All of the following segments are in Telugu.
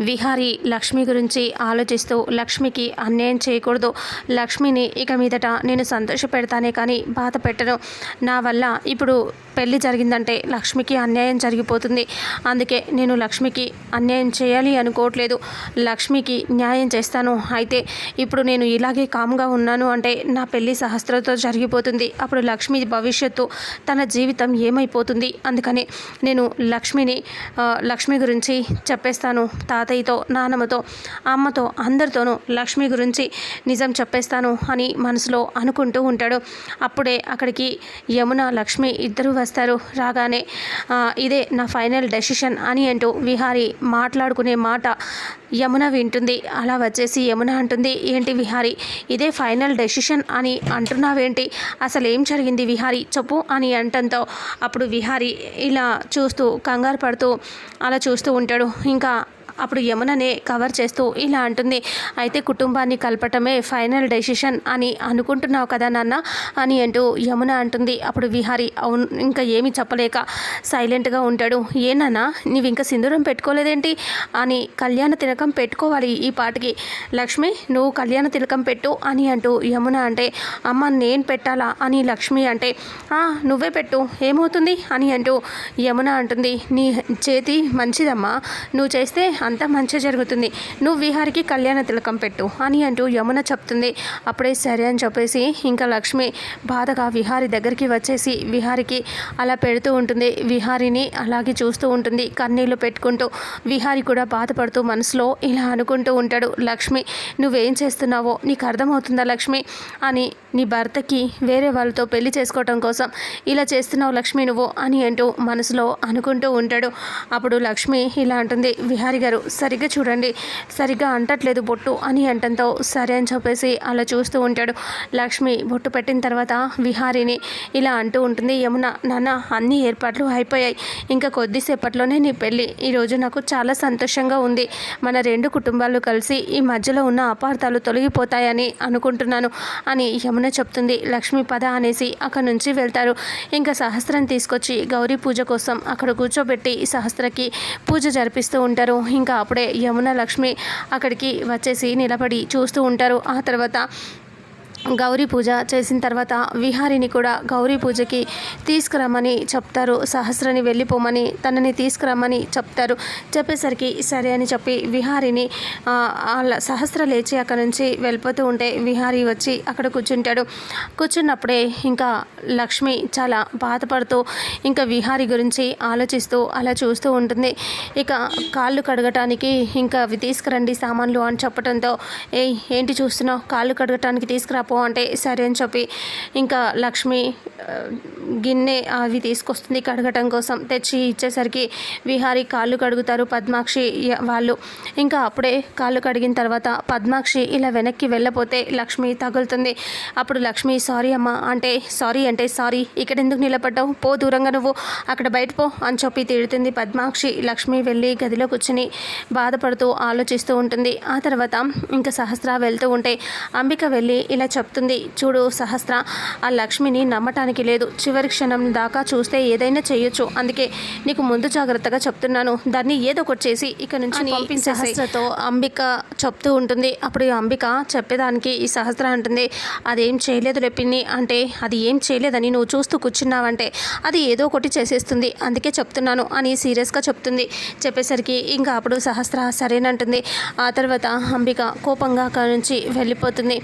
విహారి లక్ష్మి గురించి ఆలోచిస్తూ లక్ష్మికి అన్యాయం చేయకూడదు. లక్ష్మిని ఇక మీదట నేను సంతోష పెడతానే కానీ బాధ పెట్టను. నా వల్ల ఇప్పుడు పెళ్ళి జరిగిందంటే లక్ష్మికి అన్యాయం జరిగిపోతుంది. అందుకే నేను లక్ష్మికి అన్యాయం చేయాలి అనుకోవట్లేదు. లక్ష్మికి న్యాయం చేస్తాను. అయితే ఇప్పుడు నేను ఇలాగే కామ్గా ఉన్నాను అంటే నా పెళ్ళి సహస్రతో జరిగిపోతుంది. అప్పుడు లక్ష్మి భవిష్యత్తు తన జీవితం ఏమైపోతుంది? అందుకని నేను లక్ష్మిని లక్ష్మి గురించి చెప్పేస్తాను. తాతయ్యతో నాన్నమ్మతో అమ్మతో అందరితోనూ లక్ష్మి గురించి నిజం చెప్పేస్తాను అని మనసులో అనుకుంటూ ఉంటాడు. అప్పుడే అక్కడికి యమున లక్ష్మి ఇద్దరు వస్తారు రాగానే ఇదే నా ఫైనల్ డెసిషన్ అని అంటూ విహారి మాట్లాడుకునే మాట యమున వింటుంది. అలా వచ్చేసి యమున అంటుంది ఏంటి విహారి ఇదే ఫైనల్ డెసిషన్ అని అంటున్నావేంటి? అసలు ఏం జరిగింది విహారి? చెప్పు అని అంటంతో అప్పుడు విహారి ఇలా చూస్తూ కంగారు పడుతూ అలా చూస్తూ ఉంటాడు. ఇంకా అప్పుడు యముననే కవర్ చేస్తూ ఇలా అంటుంది అయితే కుటుంబాన్ని కలపటమే ఫైనల్ డెసిషన్ అని అనుకుంటున్నావు కదా నాన్న అని అంటూ యమున అంటుంది. అప్పుడు విహారి అవును ఇంకా ఏమీ చెప్పలేక సైలెంట్గా ఉంటాడు. ఏనన్నా నీవు ఇంకా సింధూరం పెట్టుకోలేదేంటి? అని కళ్యాణ తిలకం పెట్టుకోవాలి ఈ పాటకి. లక్ష్మి నువ్వు కళ్యాణ తిలకం పెట్టు అని అంటూ యమున అంటే అమ్మ నేను పెట్టాలా? అని లక్ష్మి అంటే నువ్వే పెట్టు. ఏమవుతుంది? అని అంటూ యమున అంటుంది నీ చేతి మంచిదమ్మా. నువ్వు చేస్తే అంతా మంచి జరుగుతుంది. నువ్వు విహారికి కళ్యాణ తిలకం పెట్టు అని అంటూ యమున చెప్తుంది. అప్పుడే సరే అని చెప్పేసి ఇంకా లక్ష్మి బాధగా విహారి దగ్గరికి వచ్చేసి విహారికి అలా పెడుతూ ఉంటుంది. విహారిని అలాగే చూస్తూ ఉంటుంది. కన్నీళ్ళు పెట్టుకుంటూ విహారి కూడా బాధపడుతూ మనసులో ఇలా అనుకుంటూ ఉంటాడు. లక్ష్మి నువ్వేం చేస్తున్నావో? నీకు అర్థమవుతుందా లక్ష్మి? అని నీ భర్తకి వేరే వాళ్ళతో పెళ్ళి చేసుకోవటం కోసం ఇలా చేస్తున్నావు లక్ష్మి నువ్వు అని అంటూ మనసులో అనుకుంటూ ఉంటాడు. అప్పుడు లక్ష్మి ఇలా అంటుంది. విహారి గారు సరిగ్గా చూడండి. సరిగ్గా అంటట్లేదు బొట్టు అని అంటంతో సరే అని చెప్పేసి అలా చూస్తూ ఉంటాడు. లక్ష్మి బొట్టు పెట్టిన తర్వాత విహారిని ఇలా అంటూ ఉంటుంది. యమున నాన్న అన్ని ఏర్పాట్లు అయిపోయాయి. ఇంకా కొద్దిసేపట్లోనే నీ పెళ్ళి. ఈరోజు నాకు చాలా సంతోషంగా ఉంది. మన రెండు కుటుంబాలు కలిసి ఈ మధ్యలో ఉన్న అపార్థాలు తొలగిపోతాయని అనుకుంటున్నాను అని యమున చెప్తుంది. లక్ష్మి పద అనేసి అక్కడ నుంచి వెళ్తారు. ఇంకా సహస్రం తీసుకొచ్చి గౌరీ పూజ కోసం అక్కడ కూర్చోబెట్టి సహస్రకి పూజ జరిపిస్తూ ఉంటారు. ఇంకా ఇంకా అప్పుడే యమున లక్ష్మి అక్కడికి వచ్చేసి నిలబడి చూస్తూ ఉంటారు. ఆ తర్వాత గౌరీ పూజ చేసిన తర్వాత విహారిని కూడా గౌరీ పూజకి తీసుకురమ్మని చెప్తారు. సహస్రని వెళ్ళిపోమని తనని తీసుకురమ్మని చెప్తారు. చెప్పేసరికి సరే అని చెప్పి విహారిని వాళ్ళ సహస్ర లేచి అక్కడ నుంచి వెళ్ళిపోతూ ఉంటే విహారి వచ్చి అక్కడ కూర్చుంటాడు. కూర్చున్నప్పుడే ఇంకా లక్ష్మి చాలా బాధపడుతూ ఇంకా విహారి గురించి ఆలోచిస్తూ అలా చూస్తూ ఉంటుంది. ఇక కాళ్ళు కడగటానికి ఇంకా అవి తీసుకురండి సామాన్లు అని చెప్పడంతో ఏయ్ ఏంటి చూస్తున్నావు? కాళ్ళు కడగటానికి తీసుకురా పో అంటే సరే అని చెప్పి ఇంకా లక్ష్మి గిన్నె అవి తీసుకొస్తుంది కడగటం కోసం. తెచ్చి ఇచ్చేసరికి విహారి కాళ్ళు కడుగుతారు పద్మాక్షి వాళ్ళు. ఇంకా అప్పుడే కాళ్ళు కడిగిన తర్వాత పద్మాక్షి ఇలా వెనక్కి వెళ్ళపోతే లక్ష్మి తగులుతుంది. అప్పుడు లక్ష్మి సారీ అమ్మ అంటే సారీ అంటే సారీ ఇక్కడ ఎందుకు నిలబడ్డావు? పో దూరంగా నువ్వు అక్కడ బయట పో అని చెప్పి తిడుతుంది పద్మాక్షి. లక్ష్మి వెళ్ళి గదిలో కూర్చుని బాధపడుతూ ఆలోచిస్తూ ఉంటుంది. ఆ తర్వాత ఇంకా సహస్ర వెళ్తూ ఉంటే అంబిక వెళ్ళి ఇలా చెప్తుంది. చూడు సహస్ర ఆ లక్ష్మిని నమ్మటానికి లేదు. చివరి క్షణం దాకా చూస్తే ఏదైనా చేయొచ్చు. అందుకే నీకు ముందు జాగ్రత్తగా చెప్తున్నాను. దాన్ని ఏదో ఒకటి చేసి ఇక నుంచి సహస్రతో. అంబిక చెప్తూ ఉంటుంది. అప్పుడు అంబిక చెప్పేదానికి ఈ సహస్ర అంటుంది అదేం చేయలేదు రెప్పిని అంటే అది ఏం చేయలేదని నువ్వు చూస్తూ కూర్చున్నావంటే అది ఏదో ఒకటి చేసేస్తుంది. అందుకే చెప్తున్నాను అని సీరియస్గా చెప్తుంది. చెప్పేసరికి ఇంకా అప్పుడు సహస్ర సరేనంటుంది. ఆ తర్వాత అంబిక కోపంగా అక్కడి నుంచి వెళ్ళిపోతుంది.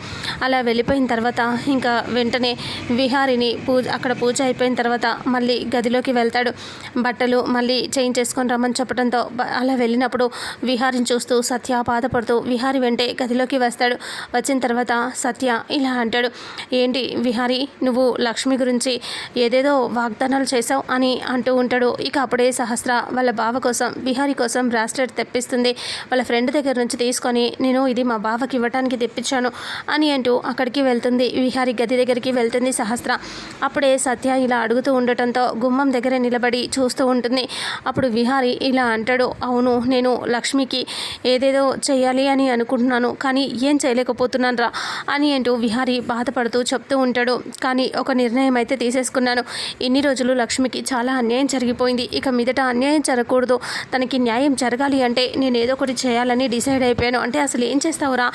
అలా వెళ్ళిపోయిన తర్వాత ఇంకా వెంటనే విహారిని పూజ అక్కడ పూజ అయిపోయిన తర్వాత మళ్ళీ గదిలోకి వెళ్తాడు. బట్టలు మళ్ళీ చేంజ్ చేసుకొని రమ్మని చెప్పడంతో అలా వెళ్ళినప్పుడు విహారిని చూస్తూ సత్య బాధపడుతూ విహారి వెంటే గదిలోకి వస్తాడు. వచ్చిన తర్వాత సత్య ఇలా అంటాడు. ఏంటి విహారి నువ్వు లక్ష్మి గురించి ఏదేదో వాగ్దానాలు చేసావు అని అంటూ ఉంటాడు. ఇక అప్పుడే సహస్ర వాళ్ళ బావ కోసం విహారి కోసం బ్రాస్లెట్ తెప్పిస్తుంది. వాళ్ళ ఫ్రెండ్ దగ్గర నుంచి తీసుకొని నేను ఇది మా బావకి ఇవ్వటానికి తెప్పించాను అని అంటూ అక్కడికి దగ్గరికి వెళ్తుంది. విహారి గది దగ్గరికి వెళ్తుంది సహస్ర. అప్పుడే సత్య ఇలా అడుగుతూ ఉండటంతో గుమ్మం దగ్గర నిలబడి చూస్తూ ఉంటుంది. అప్పుడు విహారి ఇలా అంటాడు అవును నేను లక్ష్మికి ఏదేదో చేయాలి అని అనుకుంటున్నాను కానీ ఏం చేయలేకపోతున్నాను రా అని అంటూ విహారి బాధపడుతూ చెప్తూ ఉంటాడు. కానీ ఒక నిర్ణయం అయితే తీసేసుకున్నాను. ఇన్ని రోజులు లక్ష్మికి చాలా అన్యాయం జరిగిపోయింది. ఇక మీదట అన్యాయం జరగకూడదు. తనకి న్యాయం జరగాలి అంటే నేను ఏదో ఒకటి చేయాలని డిసైడ్ అయిపోయాను. అంటే అసలు ఏం చేస్తావురా?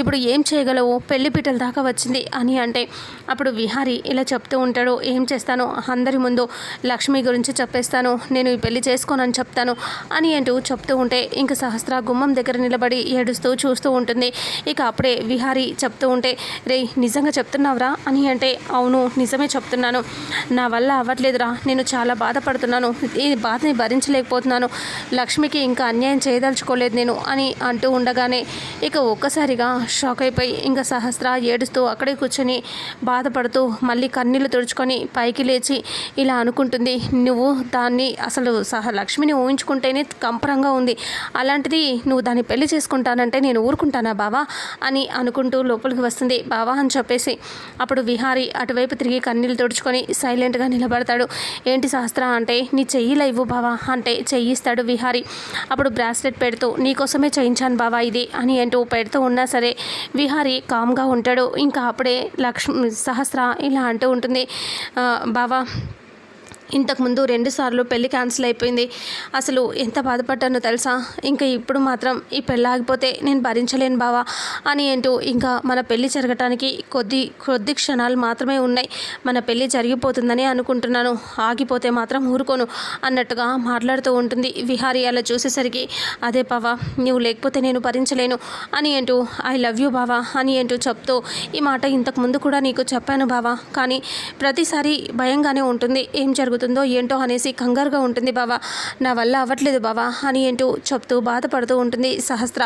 ఇప్పుడు ఏం చేయగలవు? పెళ్ళి పీటల దాకా వచ్చింది అని అంటే అప్పుడు విహారి ఇలా చెప్తూ ఉంటాడు ఏం చేస్తాను? అందరి ముందు లక్ష్మి గురించి చెప్పేస్తాను నేను ఈ పెళ్ళి చేసుకోనని చెప్తాను అని అంటూ చెప్తూ ఉంటే ఇంక సహస్ర గుమ్మం దగ్గర నిలబడి ఏడుస్తూ చూస్తూ ఉంటుంది. ఇక అప్పుడే విహారి చెప్తూ ఉంటే రే నిజంగా చెప్తున్నావురా? అని అంటే అవును నిజమే చెప్తున్నాను. నా వల్ల అవ్వట్లేదురా. నేను చాలా బాధపడుతున్నాను. ఈ బాధని భరించలేకపోతున్నాను. లక్ష్మికి ఇంకా అన్యాయం చేయదలుచుకోలేదు నేను అని అంటూ ఉండగానే ఇక ఒక్కసారిగా షాక్ అయిపోయి ఇంకా సహస్ర ఏడుస్తూ అక్కడే కూర్చొని బాధపడుతూ మళ్ళీ కన్నీళ్ళు తుడుచుకొని పైకి లేచి ఇలా అనుకుంటుంది నువ్వు దాన్ని అసలు సహ లక్ష్మిని ఊహించుకుంటేనే కంపరంగా ఉంది. అలాంటిది నువ్వు దాన్ని పెళ్ళి చేసుకుంటానంటే నేను ఊరుకుంటానా బావా? అని అనుకుంటూ లోపలికి వస్తుంది. బావా అని చెప్పేసి అప్పుడు విహారి అటువైపు తిరిగి కన్నీళ్ళు తుడుచుకొని సైలెంట్గా నిలబడతాడు. ఏంటి శాస్త్ర అంటే నీ చెయ్యిలా ఇవ్వు బావా అంటే చెయ్యిస్తాడు విహారి. అప్పుడు బ్రాస్లెట్ పెడుతూ నీకోసమే చేయించాను బావా ఇది అని అంటూ పెడుతూ ఉన్నా సరే విహారి కామ్గా ఉంటాడు. ఇంకా అప్పుడే లక్ష్మి సహస్ర ఇలా అంటూ ఉంటుంది. "ఆ, బావా ఇంతకుముందు రెండుసార్లు పెళ్ళి క్యాన్సిల్ అయిపోయింది. అసలు ఎంత బాధపడ్డానో తెలుసా? ఇంకా ఇప్పుడు మాత్రం ఈ పెళ్ళి ఆగిపోతే నేను భరించలేను బావా అని అంటూ ఇంకా మన పెళ్ళి జరగటానికి కొద్ది కొద్ది క్షణాలు మాత్రమే ఉన్నాయి. మన పెళ్ళి జరిగిపోతుందని అనుకుంటున్నాను. ఆగిపోతే మాత్రం ఊరుకోను అన్నట్టుగా మాట్లాడుతూ ఉంటుంది విహారి అలా చూసేసరికి. అదే బావా నువ్వు లేకపోతే నేను భరించలేను అని అంటూ ఐ లవ్ యూ బావా అని అంటూ చెప్తూ ఈ మాట ఇంతకు ముందు కూడా నీకు చెప్పాను బావా. కానీ ప్రతిసారి భయంగానే ఉంటుంది. ఏం జరుగుతుంది? ఏంటో అనేసి కంగారుగా ఉంటుంది బావా. నా వల్ల అవ్వట్లేదు బావా అని ఏంటో చెప్తూ బాధపడుతూ ఉంటుంది సహస్ర.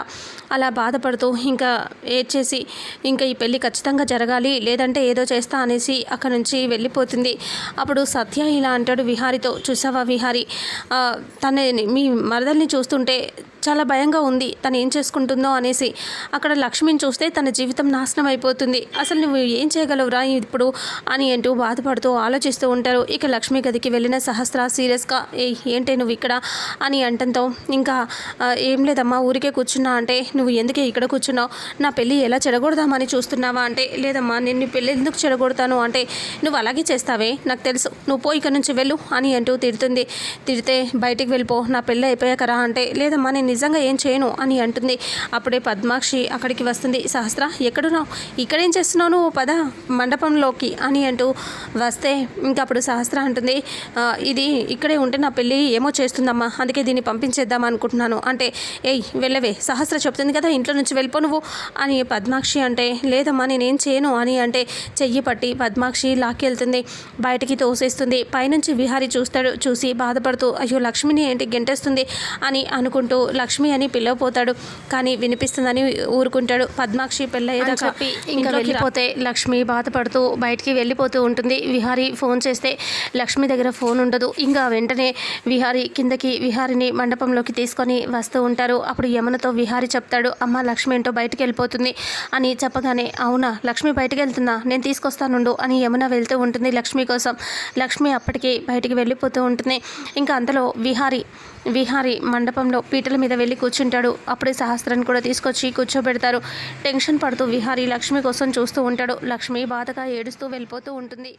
అలా బాధపడుతూ ఇంకా ఏడ్చేసి ఇంకా ఈ పెళ్ళి ఖచ్చితంగా జరగాలి లేదంటే ఏదో చేస్తా అనేసి అక్కడ నుంచి వెళ్ళిపోతుంది. అప్పుడు సత్య ఇలా అంటాడు విహారితో. చూసావా విహారి? తన మీ మరదల్ని చూస్తుంటే చాలా భయంగా ఉంది. తను ఏం చేసుకుంటుందో అనేసి. అక్కడ లక్ష్మిని చూస్తే తన జీవితం నాశనం అయిపోతుంది. అసలు నువ్వు ఏం చేయగలవురా ఇప్పుడు? అని అంటూ బాధపడుతూ ఆలోచిస్తూ ఉంటారు. ఇక లక్ష్మి గదికి వెళ్ళిన సహస్ర సీరియస్గా ఏ ఏంటి నువ్వు ఇక్కడ? అని అంటంతో ఇంకా ఏం లేదమ్మా ఊరికే కూర్చున్నా అంటే నువ్వు ఎందుకే ఇక్కడ కూర్చున్నావు? నా పెళ్ళి ఎలా చెడగొడదామని చూస్తున్నావా అంటే లేదమ్మా నేను నీ పెళ్ళి ఎందుకు చెడగొడతాను అంటే నువ్వు అలాగే చేస్తావే? నాకు తెలుసు. నువ్వు పోయి ఇక్కడ నుంచి వెళ్ళు అని అంటూ తిడుతుంది. తిడితే బయటికి వెళ్ళిపో నా పెళ్ళి అయిపోయాక రా అంటే లేదమ్మా నేను నిజంగా ఏం చేయను అని అంటుంది. అప్పుడే పద్మాక్షి అక్కడికి వస్తుంది. సహస్ర ఎక్కడున్నావు? ఇక్కడేం చేస్తున్నావు నువ్వు? పద మండపంలోకి అని అంటూ వస్తే ఇంకా అప్పుడు సహస్ర అంటుంది ఇది ఇక్కడే ఉంటే నా పెళ్ళి ఏమో చేస్తుందమ్మా. అందుకే దీన్ని పంపించేద్దాం అనుకుంటున్నాను. అంటే ఏయ్ వెళ్ళవే. సహస్ర చెప్తుంది కదా ఇంట్లో నుంచి వెళ్ళిపో నువ్వు. అని పద్మాక్షి అంటే లేదమ్మా నేనేం చేయను. అని అంటే చెయ్యి పట్టి పద్మాక్షి లాక్కెళ్తుంది బయటికి తోసేస్తుంది. పైనుంచి విహారి చూస్తాడు చూసి బాధపడుతూ అయ్యో లక్ష్మిని ఏంటి గెంటేస్తుంది? అని అనుకుంటూ లక్ష్మి అని పిలవపోతాడు. కానీ వినిపిస్తుందని ఊరుకుంటాడు. పద్మాక్షి పెళ్ళయ్యేదా చెప్పి ఇంకా వెళ్ళిపోతే లక్ష్మి బాధపడుతూ బయటికి వెళ్ళిపోతూ ఉంటుంది. విహారి ఫోన్ చేస్తే లక్ష్మి దగ్గర ఫోన్ ఉండదు. ఇంకా వెంటనే విహారి కిందకి విహారిని మండపంలోకి తీసుకొని వస్తూ ఉంటారు. అప్పుడు యమునతో విహారి చెప్తాడు అమ్మ లక్ష్మి ఏంటో బయటికి వెళ్ళిపోతుంది అని చెప్పగానే అవునా లక్ష్మి బయటికి వెళ్తుందా? నేను తీసుకొస్తానుండు అని యమున వెళ్తూ ఉంటుంది లక్ష్మి కోసం. లక్ష్మి అప్పటికి బయటికి వెళ్ళిపోతూ ఉంటుంది. ఇంకా అంతలో విహారి విహారి మండపంలో పీటల మీద వెళ్ళి కూర్చుంటాడు. అప్పుడే సహస్రాన్ని కూడా తీసుకొచ్చి కూర్చోబెడతారు. టెన్షన్ పడుతూ విహారి లక్ష్మి కోసం చూస్తూ ఉంటాడు. లక్ష్మి బాధగా ఏడుస్తూ వెళ్ళిపోతూ ఉంటుంది.